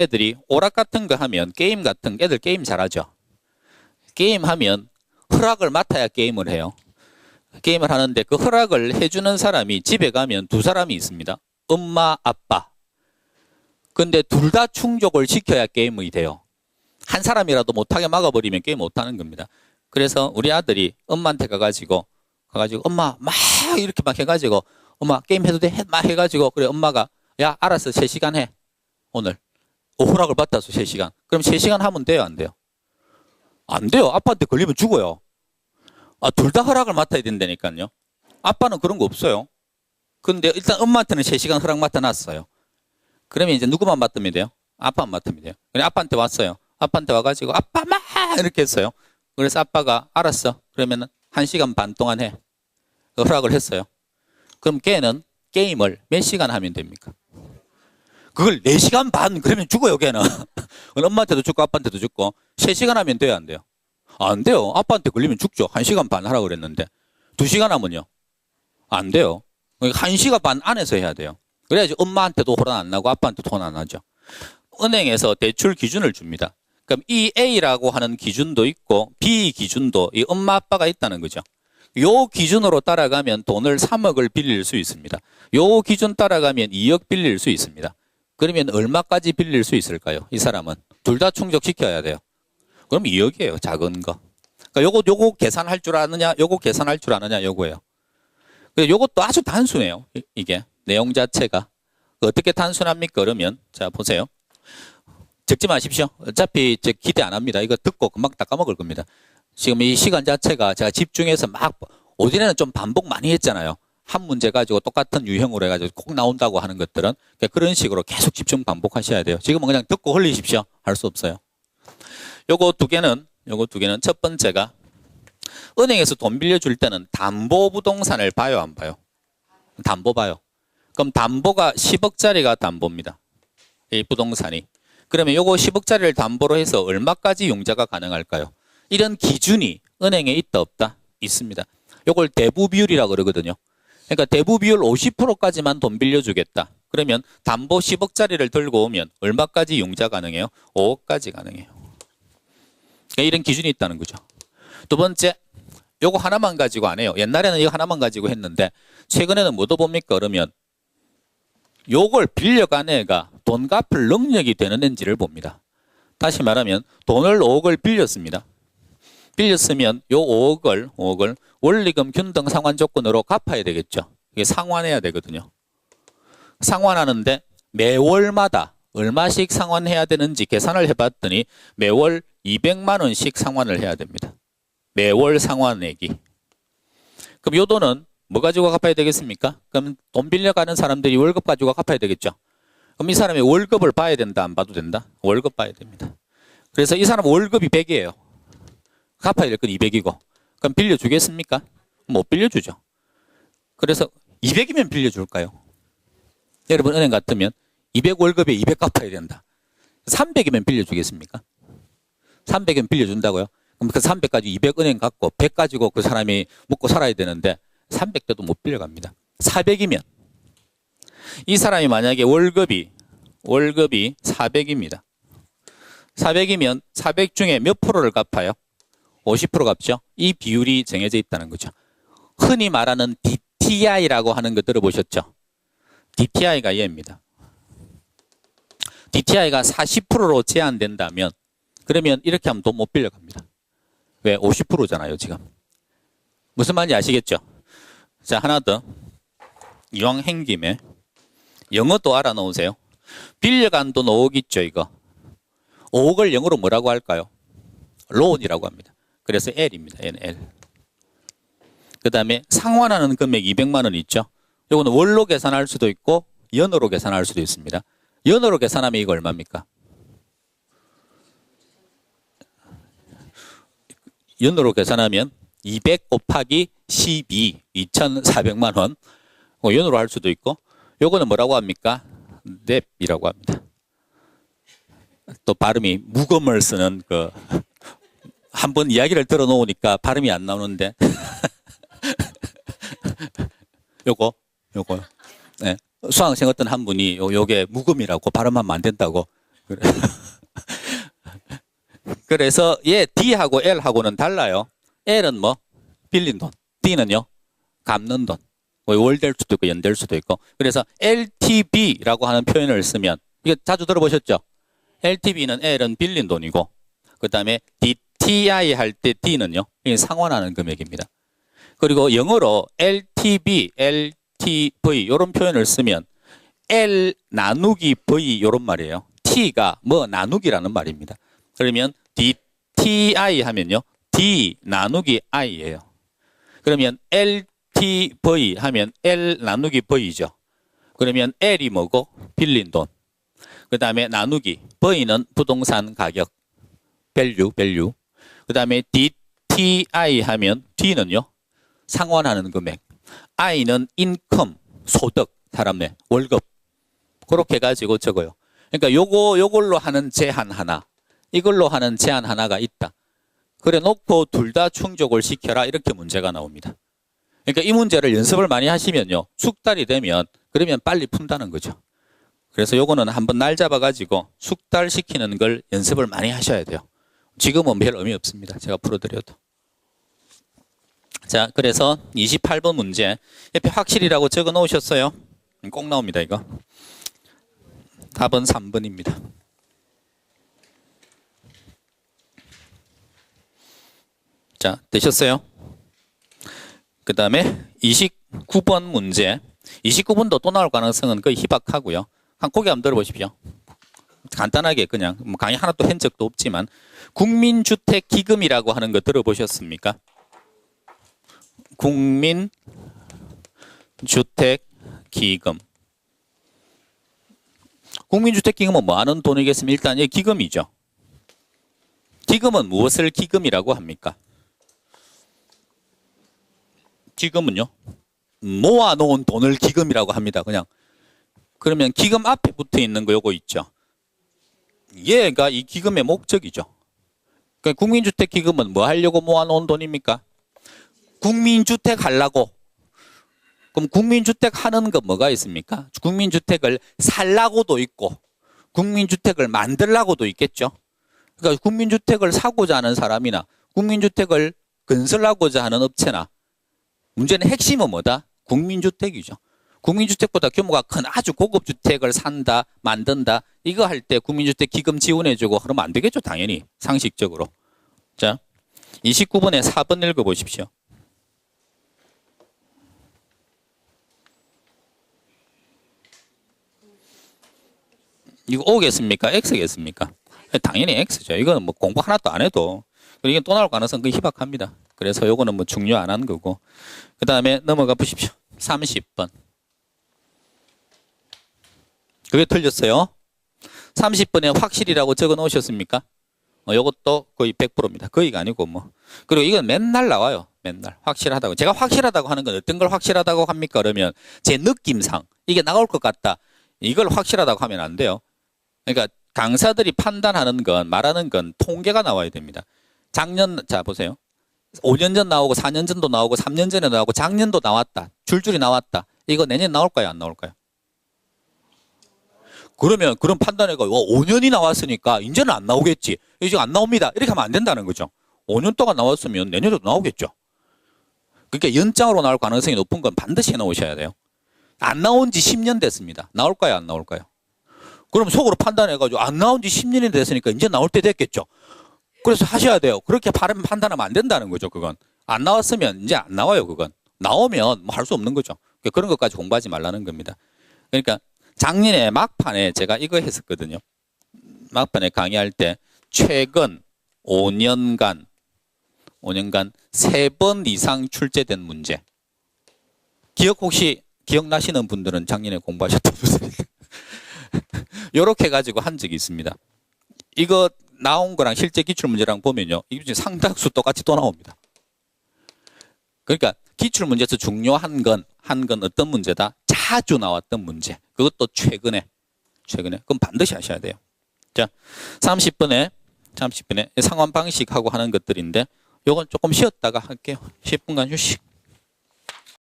애들이 오락 같은 거 하면 게임 같은 애들 게임 잘하죠. 게임 하면 허락을 맡아야 게임을 해요. 게임을 하는데 그 허락을 해주는 사람이 집에 가면 두 사람이 있습니다. 엄마, 아빠. 근데 둘 다 충족을 시켜야 게임이 돼요. 한 사람이라도 못하게 막아버리면 게임 못하는 겁니다. 그래서 우리 아들이 엄마한테 가가지고 가가지고 엄마 막 이렇게 막 해가지고 엄마 게임 해도 돼? 해- 막 해가지고 그래 엄마가 야 알았어 3시간 해 오늘 어, 허락을 받았어 3시간. 그럼 3시간 하면 돼요 안 돼요? 안 돼요. 아빠한테 걸리면 죽어요. 아, 둘 다 허락을 맡아야 된다니까요. 아빠는 그런 거 없어요. 근데 일단 엄마한테는 3시간 허락 맡아놨어요. 그러면 이제 누구만 맡으면 돼요? 아빠만 맡으면 돼요. 그래 아빠한테 왔어요. 아빠한테 와가지고 아빠 막 이렇게 했어요. 그래서 아빠가 알았어. 그러면은 1시간 반 동안 해. 허락을 했어요. 그럼 걔는 게임을 몇 시간 하면 됩니까? 그걸 4시간 반 그러면 죽어요 걔는. 엄마한테도 죽고 아빠한테도 죽고 3시간 하면 돼요 안 돼요? 안 돼요. 아빠한테 걸리면 죽죠. 1시간 반 하라고 그랬는데. 2시간 하면요? 안 돼요. 그러니까 1시간 반 안에서 해야 돼요. 그래야지 엄마한테도 혼란 안 나고 아빠한테도 혼란 안 나죠. 은행에서 대출 기준을 줍니다. 그럼 이 A라고 하는 기준도 있고 B 기준도 이 엄마 아빠가 있다는 거죠. 요 기준으로 따라가면 돈을 3억을 빌릴 수 있습니다. 요 기준 따라가면 2억 빌릴 수 있습니다. 그러면 얼마까지 빌릴 수 있을까요? 이 사람은 둘 다 충족시켜야 돼요. 그럼 2억이에요. 작은 거. 그러니까 요거 요거 계산할 줄 아느냐, 요거 계산할 줄 아느냐 요거예요. 근데 요것도 아주 단순해요. 이- 이게 내용 자체가 어떻게 단순합니까? 그러면 자 보세요. 적지 마십시오. 어차피 저 기대 안 합니다. 이거 듣고 금방 다 까먹을 겁니다. 지금 이 시간 자체가 제가 집중해서 막 오전에는 좀 반복 많이 했잖아요. 한 문제 가지고 똑같은 유형으로 해가지고 꼭 나온다고 하는 것들은 그런 식으로 계속 집중 반복하셔야 돼요. 지금은 그냥 듣고 흘리십시오. 할 수 없어요. 요거 두 개는 요거 두 개는 첫 번째가 은행에서 돈 빌려줄 때는 담보 부동산을 봐요, 안 봐요? 담보 봐요. 그럼 담보가 10억짜리가 담보입니다. 이 부동산이. 그러면 요거 10억짜리를 담보로 해서 얼마까지 융자가 가능할까요? 이런 기준이 은행에 있다 없다 있습니다. 요걸 대부 비율이라 그러거든요. 그러니까 대부 비율 50%까지만 돈 빌려주겠다. 그러면 담보 10억짜리를 들고 오면 얼마까지 융자 가능해요? 5억까지 가능해요. 그러니까 이런 기준이 있다는 거죠. 두 번째, 요거 하나만 가지고 안 해요. 옛날에는 이거 하나만 가지고 했는데 최근에는 뭐도 봅니까? 그러면 요걸 빌려간 애가 돈 갚을 능력이 되는 앤지를 봅니다. 다시 말하면 돈을 5억을 빌렸습니다. 빌렸으면 요 5억을 5억을 원리금 균등 상환 조건으로 갚아야 되겠죠. 이게 상환해야 되거든요. 상환하는데 매월마다 얼마씩 상환해야 되는지 계산을 해봤더니 매월 200만 원씩 상환을 해야 됩니다. 매월 상환액이. 그럼 요 돈은 뭐 가지고 갚아야 되겠습니까? 그럼 돈 빌려가는 사람들이 월급 가지고 갚아야 되겠죠. 그럼 이 사람이 월급을 봐야 된다, 안 봐도 된다? 월급 봐야 됩니다. 그래서 이 사람 월급이 100이에요. 갚아야 될 건 200이고. 그럼 빌려주겠습니까? 못 빌려주죠. 그래서 200이면 빌려줄까요? 여러분 은행 같으면 200 월급에 200 갚아야 된다. 300이면 빌려주겠습니까? 300이면 빌려준다고요? 그럼 그 300까지 200 은행 갖고 100 가지고 그 사람이 먹고 살아야 되는데 300대도 못 빌려갑니다. 400이면 이 사람이 만약에 월급이 월급이 400입니다. 400이면 400 중에 몇 프로를 갚아요? 50% 갚죠. 이 비율이 정해져 있다는 거죠. 흔히 말하는 DTI라고 하는 거 들어보셨죠? DTI가 얘입니다. DTI가 40%로 제한된다면 그러면 이렇게 하면 돈 못 빌려갑니다. 왜? 50%잖아요, 지금. 무슨 말인지 아시겠죠? 자, 하나 더. 이왕 행 김에 영어도 알아 놓으세요. 빌려간 돈 5억 있죠, 이거. 5억을 영어로 뭐라고 할까요? 론이라고 합니다. 그래서 L입니다. N, L. 그 다음에 상환하는 금액 200만 원 있죠. 이거는 월로 계산할 수도 있고 연으로 계산할 수도 있습니다. 연으로 계산하면 이거 얼마입니까? 연으로 계산하면 200 곱하기 12, 2,400만 원. 어, 연으로 할 수도 있고 요거는 뭐라고 합니까? 넵이라고 합니다. 또 발음이 무검을 쓰는 그 한번 이야기를 들어놓으니까 발음이 안 나오는데 요거 요거 네. 수강생 어떤 한 분이 요, 요게 무금이라고 발음하면 안 된다고 그래. 그래서 얘 D하고 L하고는 달라요. L은 뭐? 빌린 돈. D는요? 갚는 돈. 뭐 월될 수도 있고 연될 수도 있고. 그래서 LTV라고 하는 표현을 쓰면 이거 자주 들어보셨죠? LTV는 L은 빌린 돈이고 그 다음에 DTI 할 때 D는요. 상환하는 금액입니다. 그리고 영어로 LTV, LTV 이런 표현을 쓰면 L 나누기 V 이런 말이에요. T가 뭐 나누기라는 말입니다. 그러면 DTI 하면요. D 나누기 I예요. 그러면 LTV 하면 L 나누기 V죠. 그러면 L이 뭐고? 빌린 돈. 그 다음에 나누기. V는 부동산 가격. 밸류, 밸류. 그 다음에 DTI 하면 D는요. 상환하는 금액. I는 인컴, 소득, 사람네, 월급. 그렇게 가지고 적어요. 그러니까 요거, 요걸로 하는 제한 하나. 이걸로 하는 제한 하나가 있다. 그래 놓고 둘 다 충족을 시켜라. 이렇게 문제가 나옵니다. 그러니까 이 문제를 연습을 많이 하시면요. 숙달이 되면 그러면 빨리 푼다는 거죠. 그래서 요거는 한번 날 잡아가지고 숙달 시키는 걸 연습을 많이 하셔야 돼요. 지금은 별 의미 없습니다. 제가 풀어드려도. 자, 그래서 28번 문제. 옆에 확실이라고 적어 놓으셨어요? 꼭 나옵니다, 이거. 답은 3번입니다. 자, 되셨어요? 그 다음에 29번 문제. 29번도 또 나올 가능성은 거의 희박하고요. 한 고개 한번 들어보십시오. 간단하게 그냥 뭐 강의 하나 또 한 적도 없지만 국민주택기금이라고 하는 거 들어보셨습니까? 국민주택기금. 국민주택기금은 뭐 하는 돈이겠습니까? 일단 이 기금이죠. 기금은 무엇을 기금이라고 합니까? 기금은요? 모아놓은 돈을 기금이라고 합니다. 그냥. 그러면 기금 앞에 붙어 있는 거 요거 있죠. 얘가 이 기금의 목적이죠. 그러니까 국민주택 기금은 뭐 하려고 모아놓은 돈입니까? 국민주택 하려고. 그럼 국민주택 하는 거 뭐가 있습니까? 국민주택을 살라고도 있고, 국민주택을 만들라고도 있겠죠. 그러니까 국민주택을 사고자 하는 사람이나 국민주택을 건설하고자 하는 업체나 문제는 핵심은 뭐다? 국민주택이죠. 국민주택보다 규모가 큰 아주 고급 주택을 산다, 만든다. 이거 할 때 국민주택 기금 지원해주고 그러면 안 되겠죠, 당연히. 상식적으로. 자, 29번에 4번 읽어보십시오. 이거 O겠습니까? X겠습니까? 당연히 X죠. 이거는 뭐 공부 하나도 안 해도. 이게 또 나올 가능성 은 희박합니다. 그래서 요거는 뭐 중요 안 한 거고. 그 다음에 넘어가 보십시오. 30번. 그게 틀렸어요. 30번에 확실이라고 적어 놓으셨습니까? 어, 요것도 거의 100%입니다. 거의가 아니고 뭐. 그리고 이건 맨날 나와요. 맨날. 확실하다고. 제가 확실하다고 하는 건 어떤 걸 확실하다고 합니까? 그러면 제 느낌상 이게 나올 것 같다. 이걸 확실하다고 하면 안 돼요. 그러니까 강사들이 판단하는 건 말하는 건 통계가 나와야 됩니다. 작년 자 보세요. 5년 전 나오고 4년 전도 나오고 3년 전에 나오고 작년도 나왔다. 줄줄이 나왔다. 이거 내년 나올까요? 안 나올까요? 그러면 그런 판단해가 5년이 나왔으니까 이제는 안 나오겠지. 이제 안 나옵니다. 이렇게 하면 안 된다는 거죠. 5년 동안 나왔으면 내년에도 나오겠죠. 그러니까 연장으로 나올 가능성이 높은 건 반드시 해놓으셔야 돼요. 안 나온 지 10년 됐습니다. 나올까요? 안 나올까요? 그럼 속으로 판단해가지고 안 나온 지 10년이 됐으니까 이제 나올 때 됐겠죠. 그래서 하셔야 돼요. 그렇게 바른 판단하면 안 된다는 거죠. 그건 안 나왔으면 이제 안 나와요. 그건 나오면 뭐 할 수 없는 거죠. 그러니까 그런 것까지 공부하지 말라는 겁니다. 그러니까 작년에 막판에 제가 이거 했었거든요. 막판에 강의할 때 최근 5년간 5년간 세번 이상 출제된 문제. 기억 혹시 기억나시는 분들은 작년에 공부하셨던 분들 이렇게 가지고 한 적이 있습니다. 이거 나온 거랑 실제 기출 문제랑 보면요. 이게 상당수 똑같이 또 나옵니다. 그러니까 기출 문제에서 중요한 건, 한 건 어떤 문제다? 자주 나왔던 문제. 그것도 최근에, 최근에. 그럼 반드시 하셔야 돼요. 자, 30분에, 30분에 상환 방식하고 하는 것들인데, 요건 조금 쉬었다가 할게요. 10분간 휴식.